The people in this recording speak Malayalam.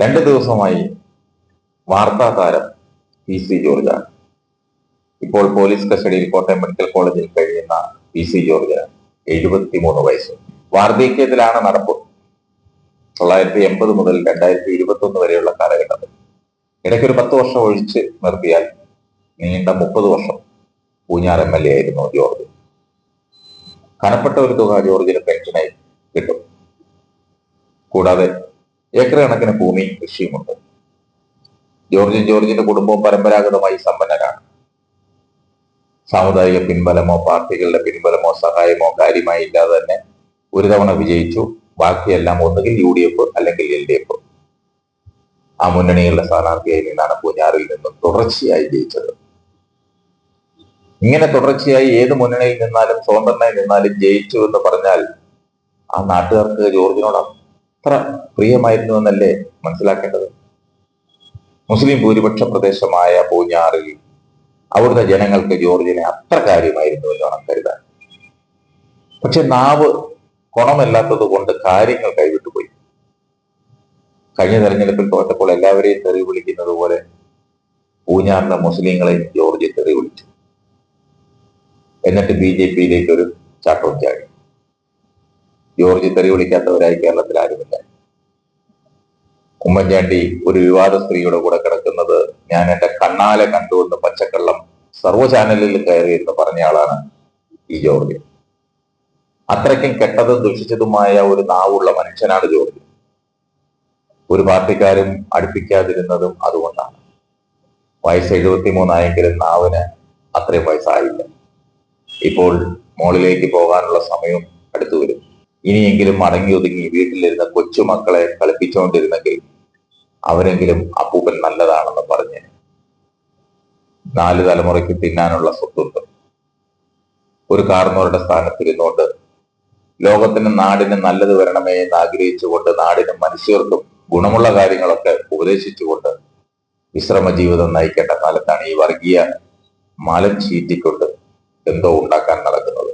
രണ്ട് ദിവസമായി വാർത്താ താരം പി സി ജോർജാണ് ഇപ്പോൾ പോലീസ് കസ്റ്റഡിയിൽ കോട്ടയം മെഡിക്കൽ കോളേജിൽ കഴിയുന്ന പി സി ജോർജ് എഴുപത്തിമൂന്ന് വയസ്സ്. വാർദ്ധക്യത്തിലാണ് നടപ്പ്. തൊള്ളായിരത്തി എൺപത് മുതൽ രണ്ടായിരത്തി ഇരുപത്തി ഒന്ന് വരെയുള്ള കാലഘട്ടത്തിൽ. ഇടയ്ക്ക് ഒരു പത്ത് വർഷം ഒഴിച്ച് നിർത്തിയാൽ നീണ്ട മുപ്പത് വർഷം പൂഞ്ഞാർ എം എൽ എ ആയിരുന്നു ജോർജ്. കനപ്പെട്ട ഒരു തുക ജോർജിന് പെൻഷനായി കിട്ടും. കൂടാതെ ഏക്കർ കണക്കിന് ഭൂമി കൃഷിയുമുണ്ട്. ജോർജ് ജോർജിന്റെ കുടുംബവും പരമ്പരാഗതമായി സമ്പന്നരാണ്. സാമുദായിക പിൻബലമോ പാർട്ടികളുടെ പിൻബലമോ സഹായമോ കാര്യമായി ഇല്ലാതെ തന്നെ ഒരു തവണ വിജയിച്ചു. ബാക്കിയെല്ലാം ഒന്നുകിൽ യു ഡി എഫ് അല്ലെങ്കിൽ എൽ ഡി എഫ് ആ മുന്നണികളുടെ സ്ഥാനാർത്ഥിയായി നിന്നാണ് പൂഞ്ഞാറിൽ നിന്നും തുടർച്ചയായി ജയിച്ചത്. ഇങ്ങനെ തുടർച്ചയായി ഏത് മുന്നണിയിൽ നിന്നാലും സ്വതന്ത്രനായി നിന്നാലും ജയിച്ചു എന്ന് പറഞ്ഞാൽ ആ നാട്ടുകാർക്ക് ജോർജിനോട് അത്ര പ്രിയമായിരുന്നു എന്നല്ലേ മനസ്സിലാക്കേണ്ടത്? മുസ്ലിം ഭൂരിപക്ഷ പ്രദേശമായ പൂഞ്ഞാറിൽ അവിടുത്തെ ജനങ്ങൾക്ക് ജോർജിനെ അത്ര കാര്യമായിരുന്നു എന്ന് വേണം കരുതാൻ. പക്ഷെ നാവ് ഗുണമല്ലാത്തത് കൊണ്ട് കാര്യങ്ങൾ കൈവിട്ടുപോയി കഴിഞ്ഞ തെരഞ്ഞെടുപ്പിൽ തോറ്റപ്പോൾ എല്ലാവരെയും തെറി വിളിക്കുന്നത് പോലെ പൂഞ്ഞാറിന്റെ മുസ്ലിങ്ങളെയും ജോർജ് തെറി വിളിച്ചു. എന്നിട്ട് ബി ജെ പിയിലേക്ക് ഒരു ചാട്ടവും ചാടി. ജോർജ് തെറി വിളിക്കാത്തവരായി കേരളത്തിൽ ആരുമില്ല. ഉമ്മൻചാണ്ടി ഒരു വിവാദ സ്ത്രീയുടെ കൂടെ കിടക്കുന്നത് ഞാൻ എന്റെ കണ്ണാലെ കണ്ടുകൊണ്ട് പച്ചക്കള്ളം സർവ ചാനലിൽ കയറി എന്ന് പറഞ്ഞ ആളാണ് ഈ ജോർജ്. അത്രയ്ക്കും കെട്ടതും ദുഷിച്ചതുമായ ഒരു നാവുള്ള മനുഷ്യനാണ് ജോർജ്. ഒരു പാർട്ടിക്കാരും അടുപ്പിക്കാതിരുന്നതും അതുകൊണ്ടാണ്. വയസ്സ് എഴുപത്തിമൂന്നായെങ്കിലും നാവിന് അത്രയും വയസ്സായില്ല. ഇപ്പോൾ മോളിലേക്ക് പോകാനുള്ള സമയം അടുത്തു വരും. ഇനിയെങ്കിലും മടങ്ങി ഒതുങ്ങി വീട്ടിലിരുന്ന കൊച്ചുമക്കളെ കളിപ്പിച്ചുകൊണ്ടിരുന്നെങ്കിൽ അവരെങ്കിലും അപ്പൂപ്പൻ നല്ലതാണെന്ന് പറഞ്ഞ് നാല് തലമുറയ്ക്ക് തിന്നാനുള്ള സ്വത്തുണ്ട്. ഒരു കാർന്നവരുടെ സ്ഥാനത്തിരുന്നുകൊണ്ട് ലോകത്തിനും നാടിനും നല്ലത് വരണമേ എന്ന് ആഗ്രഹിച്ചുകൊണ്ട് നാടിനും മനുഷ്യർക്കും ഗുണമുള്ള കാര്യങ്ങളൊക്കെ ഉപദേശിച്ചുകൊണ്ട് വിശ്രമ ജീവിതം നയിക്കേണ്ട കാലത്താണ് ഈ വർഗീയ മാലം ചീറ്റിക്കൊണ്ട് എന്തോ ഉണ്ടാക്കാൻ നടക്കുന്നത്.